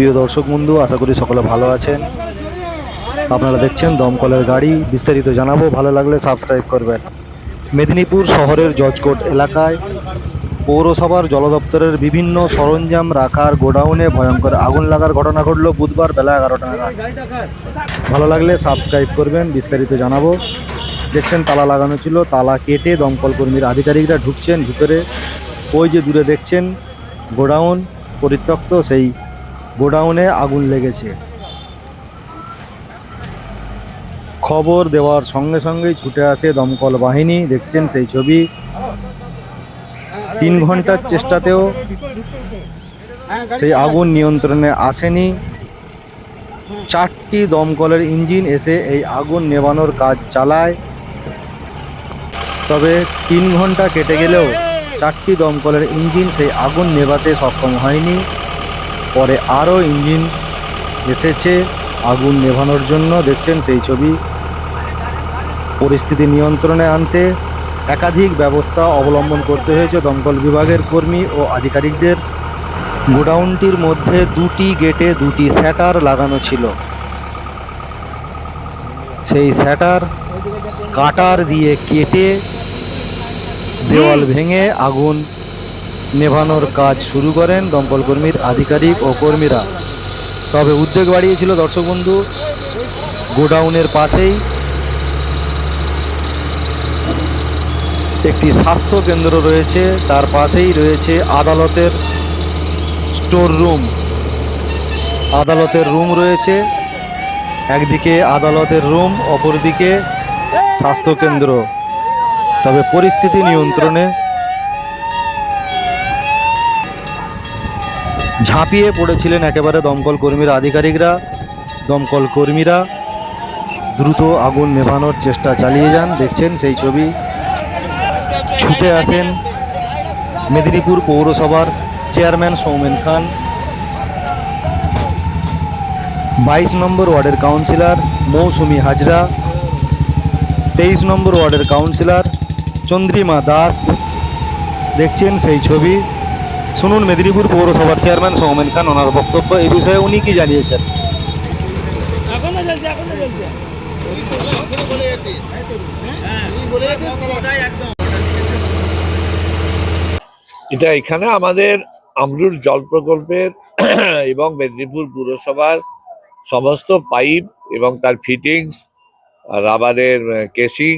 প্রিয় দর্শক বন্ধু, আশা করি সকলে ভালো আছেন। আপনারা দেখছেন দমকলের গাড়ি, বিস্তারিত জানাব, ভালো লাগলে সাবস্ক্রাইব করবেন। মেদিনীপুর শহরের জজকোট এলাকায় পৌরসভার জল দপ্তরের বিভিন্ন সরঞ্জাম রাখার গোডাউনে ভয়ঙ্কর আগুন লাগার ঘটনা ঘটল বুধবার বেলা এগারোটা নাগাদ। ভালো লাগলে সাবস্ক্রাইব করবেন, বিস্তারিত জানাব। দেখছেন তালা লাগানো ছিল, তালা কেটে দমকল কর্মীর আধিকারিকরা ঢুকছেন ভিতরে। ওই যে দূরে দেখছেন গোডাউন পরিত্যক্ত, সেই গোডাউনে আগুন লেগেছে। খবর দেওয়ার সঙ্গে সঙ্গেই ছুটে আসে দমকল বাহিনী, দেখছেন সেই ছবি। তিন ঘণ্টার চেষ্টাতেও সেই আগুন নিয়ন্ত্রণে আসেনি। চারটি দমকলের ইঞ্জিন এসে এই আগুন নেভানোর কাজ চালায়। তবে তিন ঘণ্টা কেটে গেলেও চারটি দমকলের ইঞ্জিন সেই আগুন নেভাতে সক্ষম হয়নি। পরে আরও ইঞ্জিন এসেছে। আগুন নেভানোর জন্য দেখছেন সেই ছবি। পরিস্থিতি নিয়ন্ত্রণে আনতে একাধিক ব্যবস্থা অবলম্বন করতে হয়েছে দমকল বিভাগের কর্মী ও আধিকারিকদের। গোডাউনটির মধ্যে দুটি গেটে দুটি স্যাটার লাগানো ছিল। সেই স্যাটার কাটার দিয়ে কেটে দেওয়াল ভেঙে আগুন নেভানোর কাজ শুরু করেন দমকল কর্মীর আধিকারিক ও কর্মীরা। তবে উদ্যোগ বাড়িয়েছিল দর্শক বন্ধু, গোডাউনের পাশেই একটি স্বাস্থ্য কেন্দ্র রয়েছে, তার পাশেই রয়েছে আদালতের স্টোর রুম। আদালতের রুম রয়েছে, একদিকে আদালতের রুম, অপরদিকে স্বাস্থ্যকেন্দ্র তবে পরিস্থিতি নিয়ন্ত্রণে ঝাঁপিয়ে পড়েছিলেন একেবারে দমকল কর্মীরা, আধিকারিকরা। দমকল কর্মীরা দ্রুত আগুন নেভানোর চেষ্টা চালিয়ে যান। দেখছেন সেই ছবি। ছুটে আসেন মেদিনীপুর পৌরসভার চেয়ারম্যান সৌমেন খান। বাইশ নম্বর ওয়ার্ডের কাউন্সিলর মৌসুমি হাজরা। তেইশ নম্বর ওয়ার্ডের কাউন্সিলর চন্দ্রিমা দাস। দেখছেন সেই ছবি। শুনুন মেদিনীপুর পৌরসভার চেয়ারম্যান সৌমেন খান ওনার বক্তব্য এই বিষয়ে উনি কি জানিয়েছেন? এটা এখানে আমাদের আমরুল জল প্রকল্পের এবং মেদিনীপুর পুরসভার সমস্ত পাইপ এবং তার ফিটিংস রাবারের কেসিং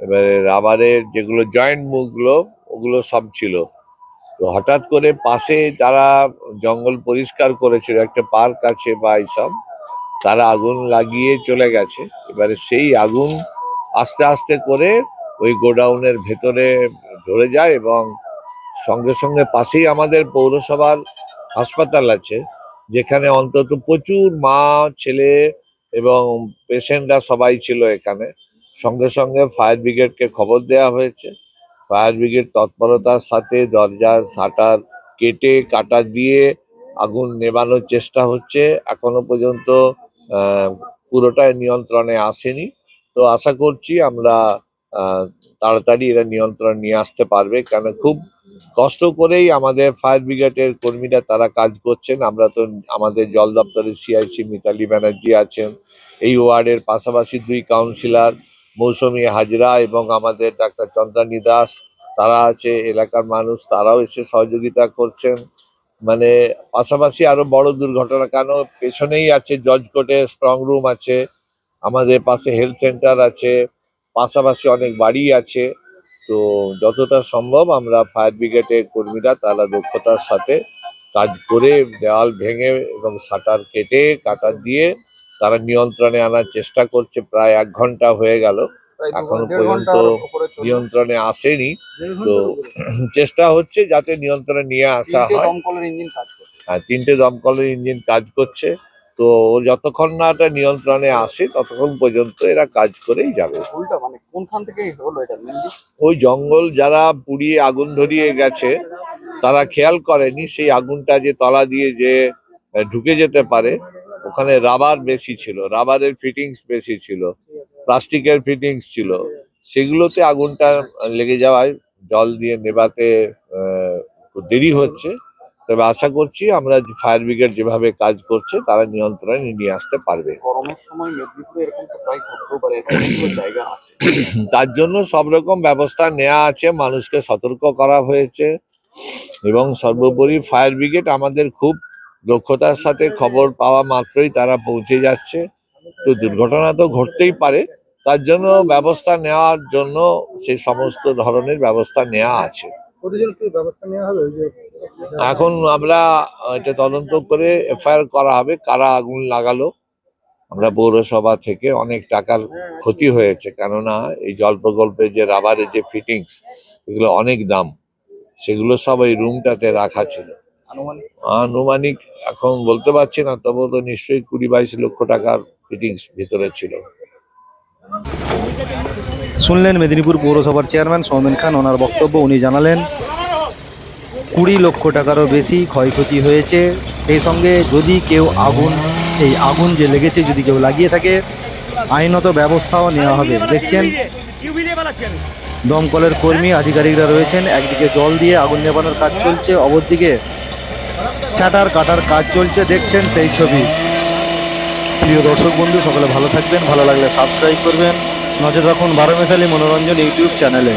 এবারে রাবারের যেগুলো জয়েন্ট মুখগুলো ওগুলো সব ছিল। তো হঠাৎ করে পাশে যারা জঙ্গল পরিষ্কার করেছিল, একটা পার্ক আছে বা এইসব তারা আগুন লাগিয়ে চলে গেছে। এবারে সেই আগুন আস্তে আস্তে করে ওই গোডাউনের ভেতরে ধরে যায় এবং সঙ্গে সঙ্গে পাশেই আমাদের পৌরসভার হাসপাতাল আছে, যেখানে অন্তত প্রচুর মা, ছেলে এবং পেশেন্টরা সবাই ছিল এখানে। সঙ্গে সঙ্গে ফায়ার ব্রিগেডকে খবর দেওয়া হয়েছে। ফায়ার ব্রিগেড তৎপরতার সাথে দরজার শাটার কেটে কাটা দিয়ে আগুন নেভানোর চেষ্টা হচ্ছে। এখনও পর্যন্ত পুরোটাই নিয়ন্ত্রণে আসেনি। তো আশা করছি আমরা তাড়াতাড়ি এরা নিয়ন্ত্রণ নিয়ে আসতে পারবে। কেন খুব কষ্ট করেই আমাদের ফায়ার ব্রিগেডের কর্মীরা তারা কাজ করছেন। আমরা তো আমাদের জল দপ্তরের সিআইসি মিতালি ব্যানার্জি আছেন। এই ওয়ার্ডের পাশাপাশি দুই কাউন্সিলর মৌসুমী হাজরা এবং আমাদের ডাক্তার চন্দ্রানী দাস, তারা আছে, এলাকার মানুষ, তারাও এসে সহযোগিতা করছেন। মানে পাশাপাশি আরও বড় দুর্ঘটনা, কেন পেছনেই আছে জজ কোর্টের স্ট্রং রুম আছে, আমাদের পাশে হেলথ সেন্টার আছে, পাশাপাশি অনেক বাড়ি আছে। তো যতটা সম্ভব আমরা ফায়ার ব্রিগেডের কর্মীরা তারা দক্ষতার সাথে কাজ করে দেওয়াল ভেঙে এবং শাটার কেটে কাটার দিয়ে তারা নিয়ন্ত্রণে আনার চেষ্টা করছে প্রায় এক ঘণ্টা হয়ে গেল। এখনও পর্যন্ত নিয়ন্ত্রণে আসেনি। তো চেষ্টা হচ্ছে যাতে নিয়ন্ত্রণে নিয়ে আসা হয়। আর তিনটে দমকলের ইঞ্জিন কাজ করছে। তো যতক্ষণ না এটা নিয়ন্ত্রণে আসে ততক্ষণ পর্যন্ত এরা কাজ করেই যাবে। মানে ওই জঙ্গল যারা পুড়িয়ে আগুন ধরিয়ে গেছে তারা খেয়াল করেনি সেই আগুনটা যে তলা দিয়ে যে ঢুকে যেতে পারে। ওখানে রাবার বেশি ছিল রাবারের ফিটিংস বেশি ছিল প্লাস্টিকের ফিটিংস ছিল সেগুলোতে আগুনটা লেগে যাওয়ায় জল দিয়ে আহ, দেরি হচ্ছে। তবে আশা করছি আমরা ফায়ার ব্রিগেড যেভাবে কাজ করছে তারা নিয়ন্ত্রণে নিয়ে আসতে পারবে। তার জন্য সব রকম ব্যবস্থা নেওয়া আছে মানুষকে সতর্ক করা হয়েছে এবং সর্বোপরি ফায়ার ব্রিগেড আমাদের খুব দক্ষতার সাথে খবর পাওয়া মাত্রই তারা পৌঁছে যাচ্ছে। তো দুর্ঘটনা তো ঘটতেই পারে তার জন্য ব্যবস্থা নেওয়ার জন্য সেই সমস্ত ধরনের ব্যবস্থা নেওয়া আছে। এখন আমরা এটা তদন্ত করে এফআইআর করা হবে কারা আগুন লাগালো। আমরা পৌরসভা থেকে অনেক টাকার ক্ষতি হয়েছে কেননা এই জল প্রকল্পে যে রাবারের যে ফিটিংস এগুলো অনেক দাম। সেগুলো সব এই রুমটাতে রাখা ছিল। আনুমানিক? এখন বলতে পারছি না তবু তো নিশ্চয়ই কুড়ি বাইশ লক্ষ টাকার ফিটিংস ভিতরে ছিল। শুনলেন মেদিনীপুর পৌরসভার চেয়ারম্যান সৌমেন খান। ওনার বক্তব্য উনি জানালেন কুড়ি লক্ষ টাকারও বেশি ক্ষয়ক্ষতি হয়েছে। সেই সঙ্গে যদি কেউ আগুন এই আগুন যে লেগেছে যদি কেউ লাগিয়ে থাকে আইনত ব্যবস্থাও নেওয়া হবে। দেখছেন দমকলের কর্মী আধিকারিকরা রয়েছেন। একদিকে জল দিয়ে আগুন নেবানোর কাজ চলছে অপরদিকে স্যাটার কাটার কাজ চলছে, দেখছেন সেই ছবি। প্রিয় দর্শক বন্ধু, সকলে ভালো থাকবেন, ভালো লাগলে সাবস্ক্রাইব করবেন। নজর রাখুন বারো মেশালি মনোরঞ্জন ইউটিউব চ্যানেলে।